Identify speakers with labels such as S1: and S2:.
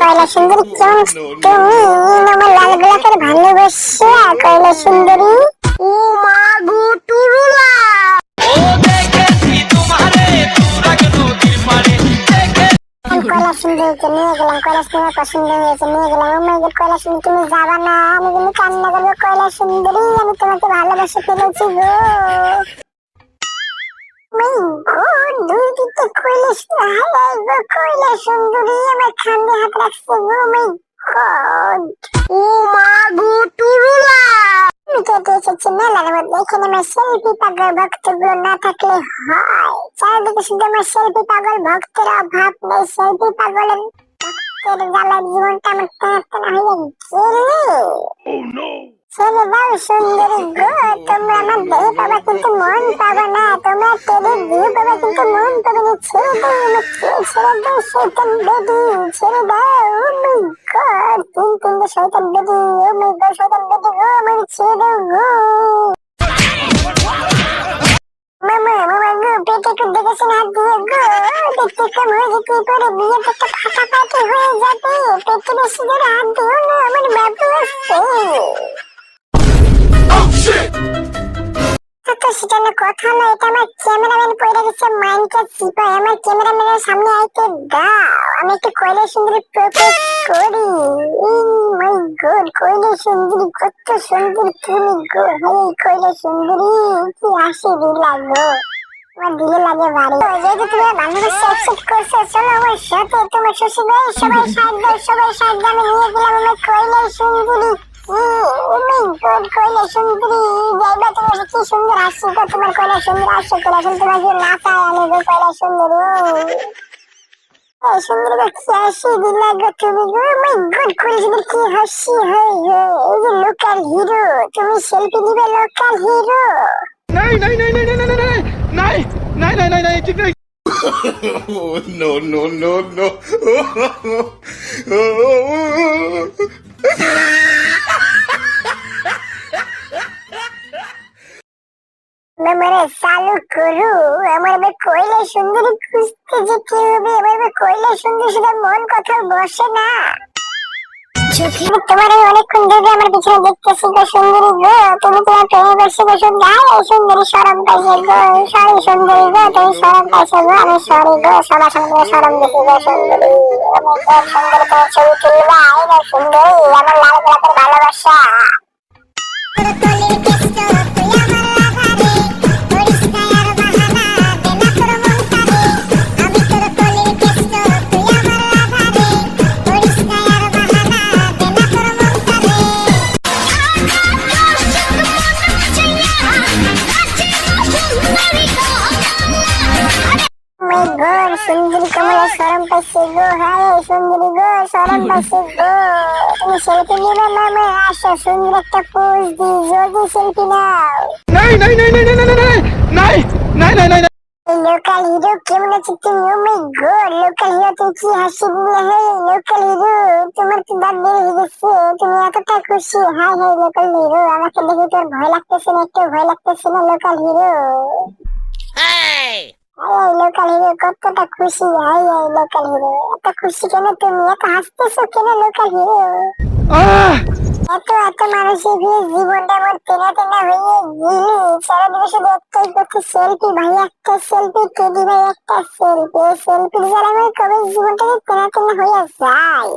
S1: কয়লা সুন্দরী কেমন তুমি আমার লাল গোলাপের ভালোবাসা কয়লা সুন্দরী ও মা গো টুরুলা কয়লা সুন্দরীকে নিয়ে গেলাম কয়লা সুন্দর পছন্দ হয়েছে নিয়ে গেলাম ও মাই গড কয়লা সুন্দরী তুমি যাবা না আমি কিন্তু কান্না করব কয়লা সুন্দরী আমি তোমাকে ভালোবাসে ফেলেছি গো। কয়লা সুন্দরী আমার খান্দে হাত রাখছে গো মাই গড। ও মা গো টুরুলা কেটে এসেছি মেলার মধ্যে এখানে আমার সেলফি পাগল ভক্তগুলো না থাকলে হয়। চারিদিকে শুধু আমার সেলফি পাগল ভক্তের অভাব নেই সেলফি পাগলের ভক্তের জ্বালার জীবনটা আমার টানা টানা হয়ে গেলে। ছেলে দাও সুন্দরী গো তোমরা আমার দেহ পাবা কিন্তু মন পাবা টেরে দিয়ে পাবা কিন্তু মন পাবে না, ছেড়ে দাও আমাকে, ছেড়ে দাও শৈতান বেবি ছেড়ে দাও ও মাই গড তিন আমার ছেড়ে দাও, গো। মামা মামা গো, পেটে একটু দেখেছেন, হাত আমার বাবু আসছে তো সেটা না কথা না, এটা আমার ক্যামেরাম্যান পড়ে গেছে মাইন্ডটা চিপায় আমার ক্যামেরাম্যানের সামনে আইতে দাও। আমি একটু কয়লা সুন্দরী প্রপোজ করি। মাই গড কয়লা সুন্দরী, কত সুন্দর তুমি গো হেই কয়লা সুন্দরী, কি হাসি দিলা গো। আমার দিলে লাগে তো যেহেতু তুমি গড কয়লা সুন্দরী যাইবা তোমার কি সুন্দর হাসি গো তোমার কয়লা সুন্দর হাসি করে এখন তোমার যে নাচায় আনে গো কয়লা সুন্দরী এই সুন্দরী কি হাসি দিলা গো তুমি গো মাই গড সুন্দর কি হাসি হয় গো এই যে লোকাল হিরো তুমি সেলফি নিবে লোকাল হিরো
S2: নাই নাই নাই নাই নাই নাই নাই নাই নাই নাই নাই নাই ঠিক নাই
S3: Oh, no, no, no, no.
S1: মেমোরে চালু করু। আমার এবার কয়লা সুন্দরী খুঁজতে যেতে হবে। এবার এবার কয়লা সুন্দরী শুধু মন কথা বসে না। তোমার এই অনেকক্ষণ ধরে আমার পিছনে দেখতেছি গো সুন্দরী গো, তুমি তোমার প্রেমে বসে গায়ে এই সুন্দরী সরম পাইছে গো, সরি সুন্দরী গো, তুমি সরম পাইছো গো, আমি সরি গো, সবার তুমি সরম দিছি গো সুন্দরী, আমি সুন্দরী তোমার ছবি তুলবা, এই গো সুন্দরী, আমার লাল গোলাপের ভালোবাসা। গড সুন্দরী কমলা সরম পাইছে গো হায় সুন্দরী গো সরম পাইছে গো তুমি সেলফি নিবে মামা আসো সুন্দর একটা পোজ দি জলদি সেলফি নাও
S2: নাই নাই নাই নাই নাই নাই নাই নাই নাই নাই
S1: লোকাল হিরো কেমন আছে তুমি oh my god local hero তুমি কি হাসি দিলে হে লোকাল হিরো তোমার কি দাঁত বের হয়ে গেছে তুমি এতটা খুশি হাই হাই লোকাল হিরো আমাকে দেখে তোর ভয় লাগতেছে না একটু ভয় লাগতেছে না লোকাল হিরো এই লোকাল হিরো কতটা খুশি হাই হাই লোকাল হিরো এত খুশি কেন তুমি? এত হাসতেছো কেন লোকাল হিরো এত এত মানুষের ভিড় জীবনটা আমার তেনা তেনা হয়ে গিলি। চারিদিকে শুধু একটাই করছে সেলফি ভাই একটা সেলফি টেডি ভাই একটা সেলফি সেলফি যারা আমার কবে জীবনটাকে তেনা তেনা হয়ে যায়।